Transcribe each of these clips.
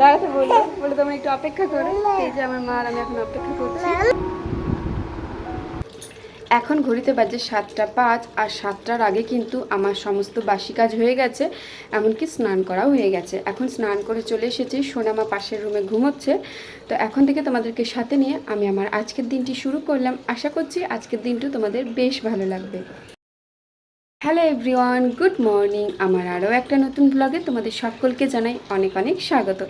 দাঁড়াতে বলল বলে একটু অপেক্ষা করো। এই যে আমার মা আমি এখন অপেক্ষা করছি। এখন ঘড়িতে বাজে সাতটা পাঁচ, আর সাতটার আগে কিন্তু আমার সমস্ত বাসি কাজ হয়ে গেছে, এমনকি স্নান করাও হয়ে গেছে। এখন স্নান করে চলে এসেছি, সোনামা পাশের রুমে ঘুমোচ্ছে। তো এখন থেকে তোমাদেরকে সাথে নিয়ে আমি আমার আজকের দিনটি শুরু করলাম। আশা করছি আজকের দিনটি তোমাদের বেশ ভালো লাগবে। হ্যালো এভরিওয়ান গুড মর্নিং আমার আরও একটা নতুন ব্লগে তোমাদের সকলকে জানাই অনেক অনেক স্বাগত।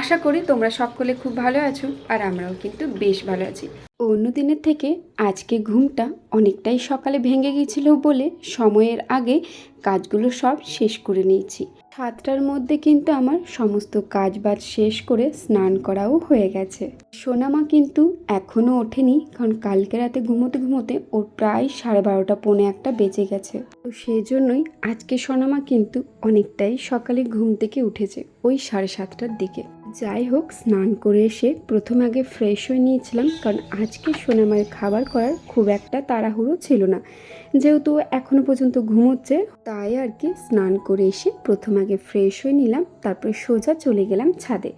আশা করি তোমরা সকলে খুব ভালো আছো আর আমরাও কিন্তু বেশ ভালো আছি। অন্য দিনের থেকে আজকে ঘুমটা অনেকটাই সকালে ভেঙে গিয়েছিল বলে সময়ের আগে কাজগুলো সব শেষ করে নিয়েছি। সাতটার মধ্যে কিন্তু আমার সমস্ত কাজ বাজ শেষ করে স্নান করাও হয়ে গেছে। সোনামা কিন্তু এখনও ওঠেনি কারণ কালকে রাতে ঘুমোতে ঘুমোতে ওর প্রায় সাড়ে বারোটা, পৌনে একটা বেজে গেছে। তো সেই জন্যই আজকে সোনামা কিন্তু অনেকটাই সকালে ঘুম থেকে উঠেছে, ওই সাড়ে সাতটার দিকে। যাই হোক স্নান করে এসে প্রথম আগে ফ্রেশ হয়ে নিয়েছিলাম, কারণ আজকে সোনামায়ের খাবার করার খুব একটা তাড়াহুড়ো ছিল না। যেহেতু এখনও পর্যন্ত ঘুমোচ্ছে তাই আর কি স্নান করে এসে প্রথম আগে ফ্রেশ হয়ে নিলাম, তারপরে সোজা চলে গেলাম ছাদে।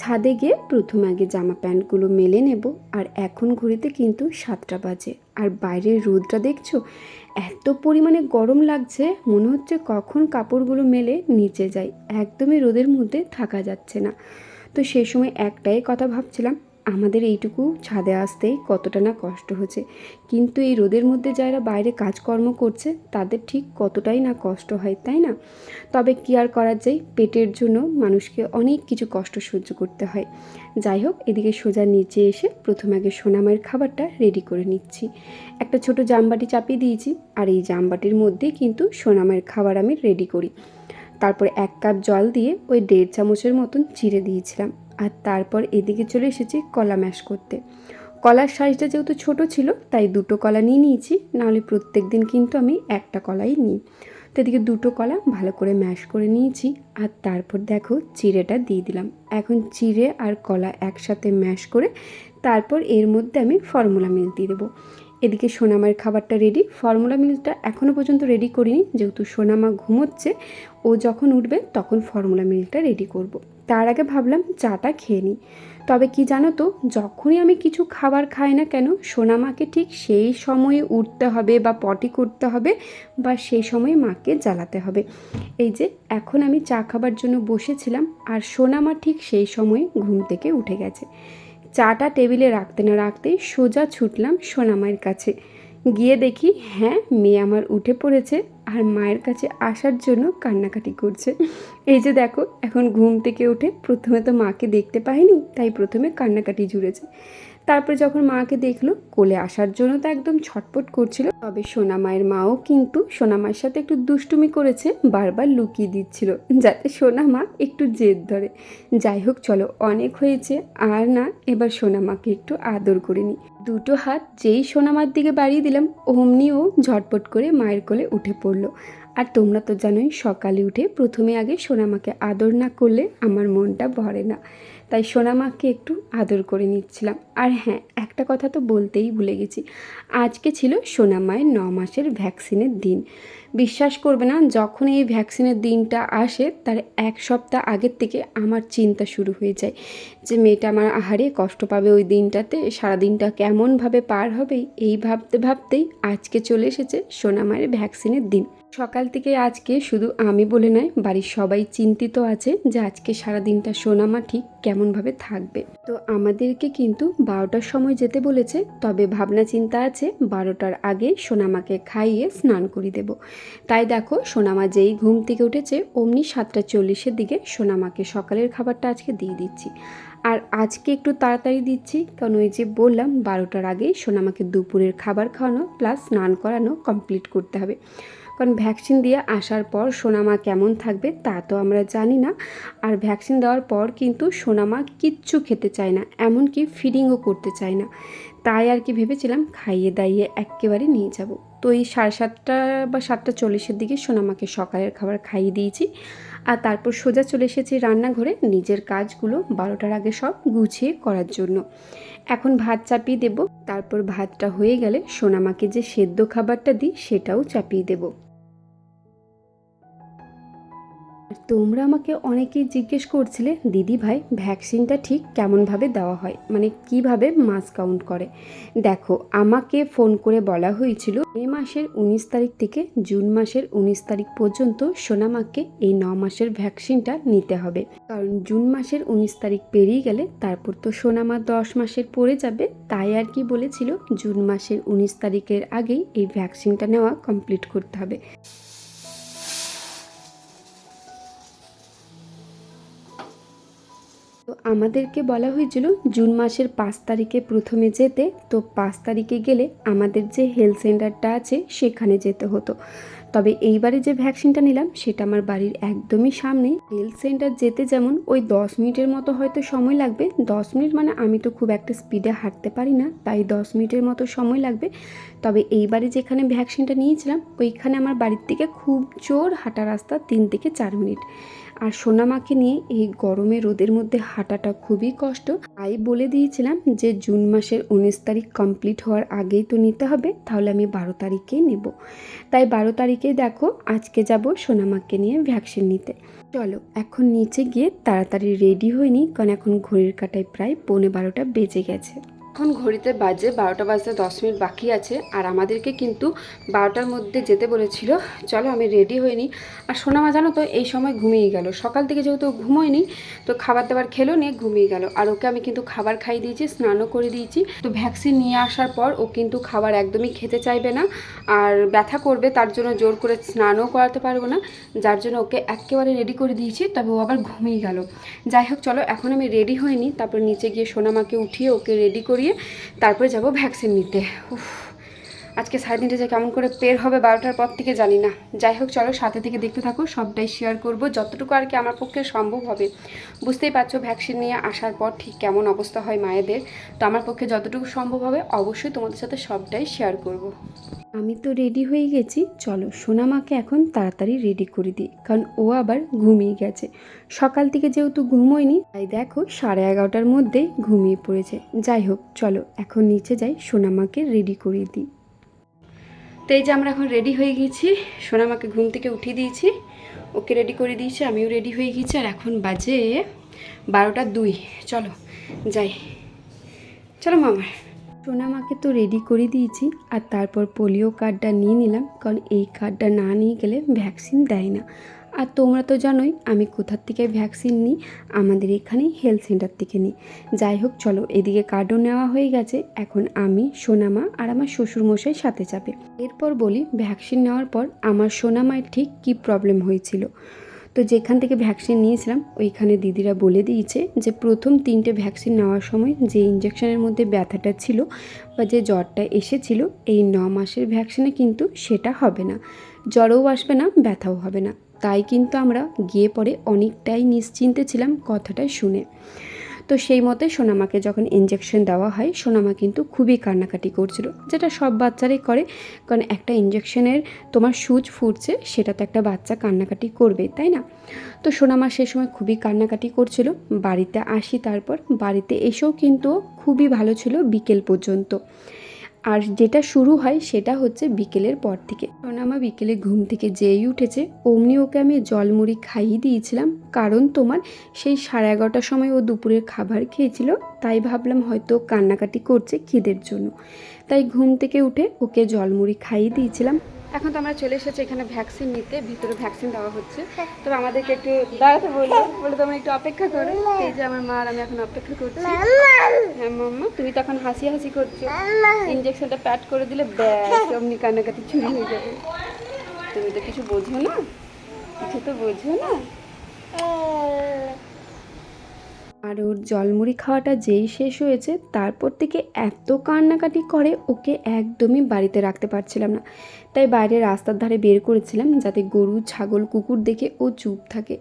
ছাদে গিয়ে প্রথম আগে জামা প্যান্টগুলো মেলে নেব, আর এখন ঘড়িতে কিন্তু সাতটা বাজে। আর বাইরের রোদটা দেখছ? এত পরিমাণে গরম লাগছে, মনে হচ্ছে কখন কাপড়গুলো মেলে নিচে যাই, একদমই রোদের মধ্যে থাকা যাচ্ছে না। তো সেই সময় একটাই কথা ভাবছিলাম, আমাদের এইটুকু ছাদে আসতেই কতটা না কষ্ট হচ্ছে। কিন্তু এই রোদের মধ্যে যারা বাইরে কাজকর্ম করছে, তাদের ঠিক কতটাই না কষ্ট হয়, তাই না? তবে কি আর করার যাই পেটের জন্য মানুষকে অনেক কিছু কষ্ট সহ্য করতে হয়। যাই হোক, এদিকে সোজা নিচে এসে প্রথম আগে সোনামায়ের খাবারটা রেডি করে নিচ্ছি। একটা ছোট জামবাটি চাপিয়ে দিয়েছি, আর এই জামবাটির মধ্যেই কিন্তু সোনামায়ের খাবার আমি রেডি করি। তারপর এক কাপ জল দিয়ে ওই দেড় চামচের মতন চিড়ে দিয়েছিলাম। আর তারপর এদিকে চলে এসেছি কলা ম্যাশ করতে। কলার সাইজটা যেহেতু ছোট ছিল, তাই দুটো কলা নিয়ে নিয়েছি, নাহলে প্রত্যেক দিন কিন্তু আমি একটা কলাই নিই। তো এদিকে দুটো কলা ভালো করে ম্যাশ করে নিয়েছি, আর তারপর দেখো চিড়েটা দিয়ে দিলাম। এখন চিড়ে আর কলা একসাথে ম্যাশ করে তারপর এর মধ্যে আমি ফর্মুলা মিল্ক দিয়ে দেবো। এদিকে সোনামার খাবারটা রেডি ফর্মুলা মিল্কটা এখনও পর্যন্ত রেডি করিনি, যেহেতু সোনামা ঘুমোচ্ছে, ও যখন উঠবে তখন ফর্মুলা মিল্কটা রেডি করব। তার আগে ভাবলাম চাটা খেয়ে নিই। তবে কি জানো তো, যখনই আমি কিছু খাবার খাই না কেন, সোনামাকে ঠিক সেই সময়ে উঠতে হবে বা পটি করতে হবে বা সেই সময়ে মাকে জ্বালাতে হবে। এই যে, এখন আমি চা খাবার জন্য বসেছিলাম আর সোনামা ঠিক সেই সময়ে ঘুম থেকে উঠে গেছে। চাটা টেবিলে রাখতে না রাখতেই সোজা ছুটলাম সোনামায়ের কাছে। গিয়ে দেখি হ্যাঁ মেয়ে আমার উঠে পড়েছে আর মায়ের কাছে আসার জন্য কান্নাকাটি করছে। এই যে দেখো, এখন ঘুম থেকে উঠে প্রথমে তো মাকে দেখতে পাইনি, তাই প্রথমে কান্নাকাটি জুড়েছে তারপরে যখন মাকে দেখল, কোলে আসার জন্য তো একদম ছটপট করছিল। তবে সোনা মায়ের মাও কিন্তু সোনা মায়ের সাথে একটু দুষ্টুমি করেছে, বারবার লুকিয়ে দিচ্ছিল, যাতে সোনা মা একটু জেদ ধরে। যাই হোক, চলো, অনেক হয়েছে, আর না, এবার সোনা মাকে একটু আদর করে নিই। দুটো হাত যেই সোনামার দিকে বাড়িয়ে দিলাম অমনিও ঝটপট করে মায়ের কোলে উঠে পড়ল। আর তোমরা তো জানোই, সকালে উঠে প্রথমে আগে সোনামাকে আদর না করলে আমার মনটা ভরে না। তাই সোনামাকে একটু আদর করে নিচ্ছিলাম। আর হ্যাঁ একটা কথা তো বলতেই ভুলে গেছি। আজকে ছিল সোনামায়ের ন মাসের ভ্যাকসিনের দিন। বিশ্বাস করবে না, যখন এই ভ্যাকসিনের দিনটা আসে, তার এক সপ্তাহ আগের থেকে আমার চিন্তা শুরু হয়ে যায় যে মেয়েটা আমার আহারে কষ্ট পাবে ওই দিনটাতে, সারাদিনটা কেমনভাবে পার হবে, এই ভাবতে ভাবতেই আজকে চলে এসেছে সোনামায়ের ভ্যাকসিনের দিন। সকাল থেকে আজকে শুধু আমি বলে নয়, বাড়ির সবাই চিন্তিত আছে যে আজকে সারা দিনটা সোনামা ঠিক কেমনভাবে থাকবে। তো আমাদেরকে কিন্তু বারোটার সময় যেতে বলেছে, তবে ভাবনা চিন্তা আছে, বারোটার আগে সোনামাকে খাইয়ে স্নান করিয়ে দেব। তাই দেখো, সোনামা যেই ঘুম থেকে উঠেছে, অমনি সাতটা চল্লিশের দিকে সোনামাকে সকালের খাবারটা আজকে দিয়ে দিচ্ছি। আর আজকে একটু তাড়াতাড়ি দিচ্ছি, কারণ ওই যে বললাম, বারোটার আগেই সোনামাকে দুপুরের খাবার খাওয়ানো, প্লাস স্নান করানো কমপ্লিট করতে হবে। কারণ ভ্যাকসিন দিয়ে আসার পর সোনামা কেমন থাকবে তা তো আমরা জানি না। আর ভ্যাকসিন দেওয়ার পর কিন্তু সোনামা কিচ্ছু খেতে চায় না, এমনকি ফিডিংও করতে চায় না। তাই আর কি ভেবেছিলাম, খাইয়ে দাইয়ে একেবারে নিয়ে যাব। তো এই সাড়ে সাতটা বা সাতটা চল্লিশের দিকে সোনামাকে সকালের খাবার খাইয়ে দিয়েছি। আর তারপর সোজা চলে এসেছি রান্নাঘরে নিজের কাজগুলো বারোটার আগে সব গুছিয়ে করার জন্য। এখন ভাত চাপিয়ে দেব, তারপর ভাতটা হয়ে গেলে সোনামাকে যে সেদ্ধ খাবারটা দিই সেটাও চাপিয়ে দেব। তোমরা আমাকে অনেকেই জিজ্ঞেস করছিলে, দিদি ভাই, ভ্যাকসিনটা ঠিক কেমনভাবে দেওয়া হয়? মানে কীভাবে মাস কাউন্ট করে? দেখো, আমাকে ফোন করে বলা হয়েছিল মে মাসের উনিশ তারিখ থেকে জুন মাসের উনিশ তারিখ পর্যন্ত সোনামাকে এই ন মাসের ভ্যাকসিনটা নিতে হবে। কারণ জুন মাসের উনিশ তারিখ পেরিয়ে গেলে তারপর তো সোনামা দশ মাসের পড়ে যাবে। তাই আর কি বলেছিল, জুন মাসের উনিশ তারিখের আগেই এই ভ্যাকসিনটা নেওয়া কমপ্লিট করতে হবে। আমাদেরকে বলা হয়েছিল জুন মাসের পাঁচ তারিখে প্রথমে যেতে। তো পাঁচ তারিখে গেলে আমাদের যে হেলথ সেন্টারটা আছে, সেখানে যেতে হতো। তবে এইবারে যে ভ্যাকসিনটা নিলাম, সেটা আমার বাড়ির একদমই সামনে। হেলথ সেন্টার যেতে যেমন ওই দশ মিনিটের মতো হয়তো সময় লাগবে। দশ মিনিট মানে আমি তো খুব একটা স্পিডে হাঁটতে পারি না, তাই দশ মিনিটের মতো সময় লাগবে। তবে এইবারে যেখানে ভ্যাকসিনটা নিয়েছিলাম, ওইখানে আমার বাড়ির থেকে খুব জোর হাঁটা রাস্তা তিন থেকে চার মিনিট। আর সোনামাকে নিয়ে এই গরমে রোদের মধ্যে হাঁটাটা খুবই কষ্ট। তাই বলে দিয়েছিলাম যে জুন মাসের উনিশ তারিখ কমপ্লিট হওয়ার আগেই তো নিতে হবে, তাহলে আমি বারো তারিখেই নেব। তাই বারো তারিখে দেখো, আজকে যাব সোনামাকে নিয়ে ভ্যাকসিন নিতে। চলো, এখন নিচে গিয়ে তাড়াতাড়ি রেডি হয়নি কারণ এখন ঘড়ির কাটায় প্রায় পৌনে বারোটা বেজে গেছে। এখন ঘড়িতে বাজে বারোটা বাজতে দশ মিনিট বাকি আছে আর আমাদেরকে কিন্তু বারোটার মধ্যে যেতে বলেছিল। চলো আমি রেডি হইনি আর সোনামা জানো তো, এই সময় ঘুমিয়ে গেল। সকাল থেকে যেহেতু ঘুমোয়নি, তো খাবার দাবার খেলো, নিয়ে ঘুমিয়ে গেল। আর ওকে আমি কিন্তু খাবার খাইয়ে দিয়েছি, স্নানও করে দিয়েছি। তো ভ্যাকসিন নিয়ে আসার পর ও কিন্তু খাবার একদমই খেতে চাইবে না। আর ব্যথা করবে, তার জন্য জোর করে স্নানও করাতে পারব না। যার জন্য ওকে একেবারে রেডি করে দিয়েছি, তবে ও আবার ঘুমিয়ে গেল। যাই হোক, চলো এখন আমি রেডি হইনি তারপর নিচে গিয়ে সোনামাকে উঠিয়ে ওকে রেডি করিয়ে তারপরে যাব ভ্যাকসিন নিতে। উফ। আজকে সাড়ে যে কেমন করে পের হবে বারোটার পর থেকে জানি না। যাই হোক, চলো সাথে থেকে দেখতে থাকো, সবটাই শেয়ার করব, যতটুকু আর কি আমার পক্ষে সম্ভব হবে। বুঝতেই পারছ ভ্যাকসিন নিয়ে আসার পর ঠিক কেমন অবস্থা হয় মায়েদের। তো আমার পক্ষে যতটুকু সম্ভব হবে, অবশ্যই তোমাদের সাথে সবটাই শেয়ার করব। আমি তো রেডি হয়ে গেছি, চলো সোনামাকে এখন তাড়াতাড়ি রেডি করে দিই, কারণ ও আবার ঘুমিয়ে গেছে। সকাল থেকে যেহেতু ঘুমোয়নি তাই দেখো সাড়ে এগারোটার মধ্যে ঘুমিয়ে পড়েছে। যাই হোক, চলো এখন নিচে যাই সোনামাকে রেডি করিয়ে দিই। তো এই যে আমরা এখন রেডি হয়ে গেছি সোনামাকে ঘুম থেকে উঠিয়ে দিয়েছি। ওকে রেডি করে দিয়েছি, আমিও রেডি হয়ে গেছি, আর এখন বাজে বারোটা দুই। চলো, যাই। চলো মামা। সোনামাকে তো রেডি করে দিয়েছি, আর তারপর পোলিও কার্ডটা নিয়ে নিলাম, কারণ এই কার্ডটা না নিয়ে গেলে ভ্যাকসিন দেয় না। আর তোমরা তো জানোই, আমি কোথার থেকে ভ্যাকসিন নিই? আমাদের এখানেই হেলথ সেন্টার থেকে নিই। যাই হোক, চলো, এদিকে কার্ডও নেওয়া হয়ে গেছে। এখন আমি, সোনামা আর আমার শ্বশুরমশাই সাথে যাবে। এরপর বলি ভ্যাকসিন নেওয়ার পর আমার সোনামায়ের ঠিক কী প্রবলেম হয়েছিল? তো যেখান থেকে ভ্যাকসিন নিয়েছিলাম, ওইখানে দিদিরা বলে দিয়েছে যে, প্রথম তিনটে ভ্যাকসিন নেওয়ার সময় যে ইঞ্জেকশনের মধ্যে ব্যথাটা ছিল বা যে জ্বরটা এসেছিল, এই ন মাসের ভ্যাকসিনে কিন্তু সেটা হবে না। জ্বরও আসবে না, ব্যথাও হবে না। তাই কিন্তু আমরা গিয়ে পরে অনেকটাই নিশ্চিন্তে ছিলাম কথাটা শুনে। তো সেই মতে সোনামাকে যখন ইঞ্জেকশন দেওয়া হয়, সোনামা কিন্তু খুবই কান্নাকাটি করছিল, যেটা সব বাচ্চারাই করে, কারণ একটা ইঞ্জেকশনের তোমার সুচ ফুটছে সেটা তো একটা বাচ্চা কান্নাকাটি করবে, তাই না? তো সোনামা সে সময় খুবই কান্নাকাটি করছিল, বাড়িতে আসি তারপর, বাড়িতে এসেও কিন্তু খুবই ভালো ছিল বিকেল পর্যন্ত। আর যেটা শুরু হয় সেটা হচ্ছে বিকেলের পর থেকে। কারণ আমার বিকেলে ঘুম থেকে যেই উঠেছে, অমনি ওকে আমি জলমুড়ি খাইয়ে দিয়েছিলাম, কারণ তোমার সেই সাড়ে এগারোটার সময় ও দুপুরের খাবার খেয়েছিল, তাই ভাবলাম হয়তো কান্নাকাটি করছে খিদের জন্য। তাই ঘুম থেকে উঠে ওকে জলমুড়ি খাইয়ে দিয়েছিলাম। এখন তো আমরা চলে এসেছি এখানে ভ্যাকসিন নিতে, ভিতরে ভ্যাকসিন দেওয়া হচ্ছে। তবে আমাদেরকে একটু দাঁড়াতে বলল বলে তোমরা একটু অপেক্ষা করো। এই যে আমার মা আমি এখন অপেক্ষা করছি। হ্যাঁ মাম্মা, তুমি তো এখন হাসি হাসি করছ। ইঞ্জেকশনটা প্যাট করে দিলে ব্যাস, অমনি কান্নাকাটি চুরি হয়ে যাবে। তুমি তো কিছু বোঝো না? কিছু তো বোঝো না? আর ওর জলমুড়ি খাওয়াটা যেই শেষ হয়েছে, তারপর থেকে এত কান্নাকাটি করে ওকে একদমই বাড়িতে রাখতে পারছিলাম না। তাই বাইরে রাস্তার ধারে বের করেছিলাম যাতে গরু, ছাগল, কুকুর দেখে ও চুপ থাকে।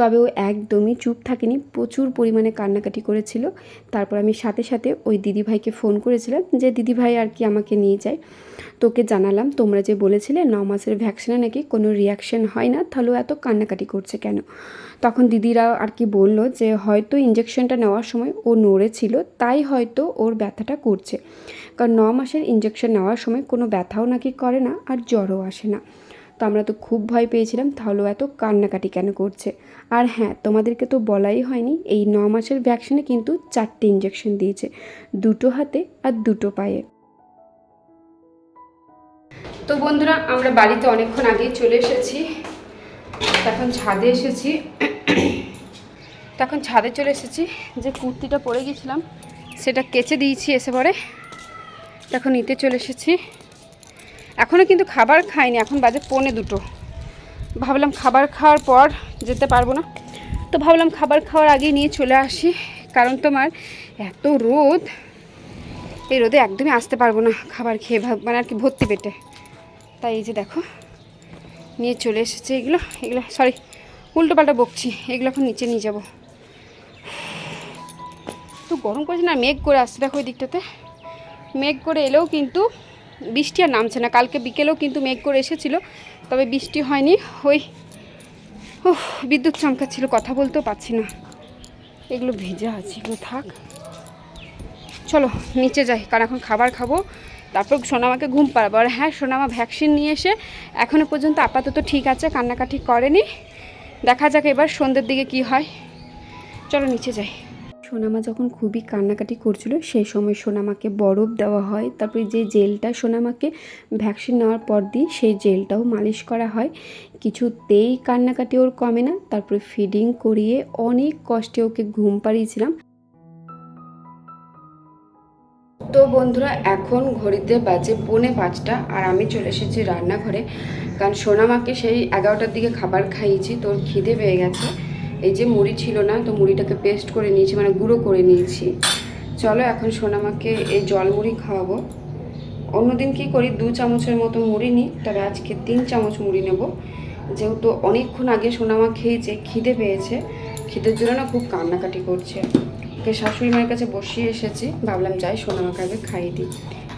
তবে ও একদমই চুপ থাকেনি, প্রচুর পরিমাণে কান্নাকাটি করেছিল। তারপর আমি সাথে সাথে ওই দিদিভাইকে ফোন করেছিলাম যে, দিদিভাই আর কি আমাকে নিয়ে যায়? তোকে জানালাম, তোমরা যে বলেছিলে ন মাসের ভ্যাকসিনে নাকি কোনো রিয়াকশন হয় না, তাহলে এত কান্নাকাটি করছে কেন? তখন দিদিরা আর কি বলল যে, হয়তো ইঞ্জেকশনটা নেওয়ার সময় ও নড়েছিল, তাই হয়তো ওর ব্যথাটা করছে। কারণ ন মাসের ইঞ্জেকশন নেওয়ার সময় কোনো ব্যথাও নাকি করে না আর জ্বরও আসে না। তো আমরা তো খুব ভয় পেয়েছিলাম, তাহলেও এত কান্নাকাটি কেন করছে? আর হ্যাঁ তোমাদেরকে তো বলাই হয়নি, এই ন মাসের ভ্যাকসিনে কিন্তু চারটে ইঞ্জেকশন দিয়েছে, দুটো হাতে আর দুটো পায়ে। তো বন্ধুরা, আমরা বাড়িতে অনেকক্ষণ আগেই চলে এসেছি। এখন ছাদে এসেছি। তখন ছাদে চলে এসেছি, যে কুর্তিটা পরে গেছিলাম, সেটা কেচে দিয়েছি এসে পরে। তখন নিতে চলে এসেছি। এখনও কিন্তু খাবার খাইনি, এখন বাজে পৌনে দুটো। ভাবলাম খাবার খাওয়ার পর যেতে পারব না। তো ভাবলাম খাবার খাওয়ার আগেই নিয়ে চলে আসি, কারণ তোমার এত রোদ, এই রোদে একদমই আসতে পারব না খাবার খেয়ে ভাব মানে আর কি ভর্তি পেটে। তাই এই যে দেখো, নিয়ে চলে এসেছে এগুলো এগুলো সরি উল্টো পাল্টা বকছি, এগুলো এখন নিচে নিয়ে যাব। তো গরম করেছে না, মেঘ করে আসছে, দেখো ওই দিকটাতে। মেঘ করে এলেও কিন্তু বৃষ্টি আর নামছে না। কালকে বিকেলেও কিন্তু মেঘ করে এসেছিল, তবে বৃষ্টি হয়নি। ওই, উফ, বিদ্যুৎ চমকাচ্ছিল, কথা বলতেও পারছি না। এগুলো ভেজা আছে, এগুলো থাক। চলো, নিচে যাই, কারণ এখন খাবার খাব। তারপর সোনামাকে ঘুম পাড়াবো। আর হ্যাঁ সোনামা ভ্যাকসিন নিয়ে এসে এখনও পর্যন্ত আপাতত ঠিক আছে, কান্নাকাটি করেনি। দেখা যাক এবার সন্ধ্যের দিকে কি হয়। চলো, নিচে যাই। সোনামা যখন খুবই কান্নাকাটি করছিল, সেই সময় সোনামাকে বরফ দেওয়া হয়। তারপরে যে জেলটা সোনামাকে ভ্যাকসিন নেওয়ার পর দিই সেই জেলটাও মালিশ করা হয়। কিছুতেই কান্নাকাটি ওর কমে না। তারপরে ফিডিং করিয়ে অনেক কষ্টে ওকে ঘুম পাড়িয়েছিলাম। তো বন্ধুরা, এখন ঘড়িতে বাজে পৌনে পাঁচটা আর আমি চলে এসেছি রান্নাঘরে। কারণ সোনামাকে সেই এগারোটার দিকে খাবার খাইয়েছি তোর খিদে পেয়ে গেছে। এই যে মুড়ি ছিল না, তো মুড়িটাকে পেস্ট করে নিয়েছি মানে গুঁড়ো করে নিয়েছি। চলো এখন সোনামাকে এই জল মুড়ি খাওয়াবো। অন্যদিন কি করি, দু চামচের মতো মুড়ি নিই, তবে আজকে তিন চামচ মুড়ি নেব। যেহেতু অনেকক্ষণ আগে সোনামা খেয়েছে, খিদে পেয়েছে, খিদের জন্য না খুব কান্নাকাটি করছে। ওকে শাশুড়ি মায়ের কাছে বসিয়ে এসেছি, ভাবলাম যাই সোনামাকে আগে খাইয়ে দিই।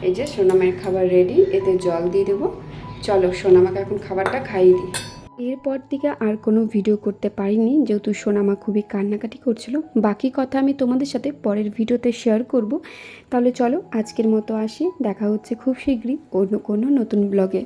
এই যে সোনামায়ের খাবার রেডি এতে জল দিয়ে দেবো। চলো সোনামাকে এখন খাবারটা খাইয়ে দিই। এরপর থেকে আর কোনো ভিডিও করতে পারিনি। যেহেতু সোনামা খুবই কান্নাকাটি করছিল। বাকি কথা আমি তোমাদের সাথে পরের ভিডিওতে শেয়ার করব। তাহলে চলো আজকের মতো আসি। দেখা হচ্ছে খুব শীঘ্রই অন্য কোনো নতুন ব্লগে